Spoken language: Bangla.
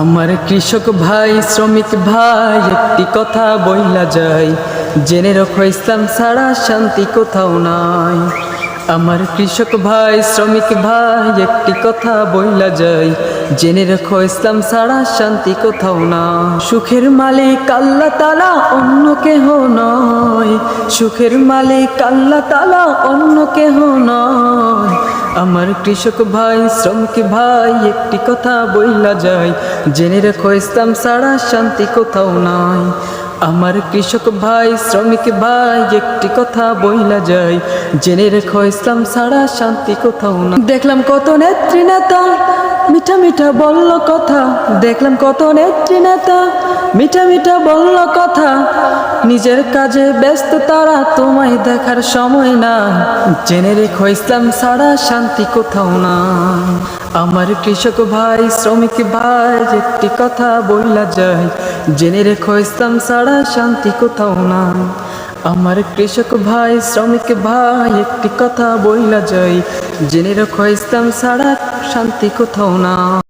আমার কৃষক ভাই, শ্রমিক ভাই, একটি কথা বইলা যায়। জেনে রাখো, ইসলাম ছাড়া শান্তি কোথাও নাই। আমার কৃষক ভাই, শ্রমিক ভাই, একটি কথা বইলা যায়। জেনে রাখো, ইসলাম ছাড়া শান্তি কোথাও না সুখের মালিক আল্লাহ তালা অন্য কেহ নয়। সুখের মালিক আল্লাহ তালা অন্য কেহ নয়। আমার কৃষক ভাই, শ্রমিক ভাই, একটি কথা বইলা যায়। জেনে রেখো, ইসলাম ছাড়া শান্তি কোথাও নাই। আমার কৃষক ভাই, শ্রমিক ভাই, একটি কথা বইলা যায়। জেনে রেখো, ইসলাম ছাড়া শান্তি কোথাও না দেখলাম কত নেত্রী নেতা মিঠা মিঠা বলল কথা, দেখলাম কত নেত্রী নেতা। মিঠা মিঠা বলল কথা, নিজের কাজে ব্যস্ত তারা তোমায় দেখার সময় না। জেনে রেখো ইসলাম ছাড়া শান্তি কোথাও না। আমার কৃষক ভাই, শ্রমিক ভাই একটি কথা বইলা যায়, জেনে রেখো ইসলাম ছাড়া শান্তি কোথাও না। আমার কৃষক ভাই, শ্রমিক ভাই, একটি কথা বইলা যাই। জেনে রাখো, ইসলাম ছাড়া শান্তি কোথাও না।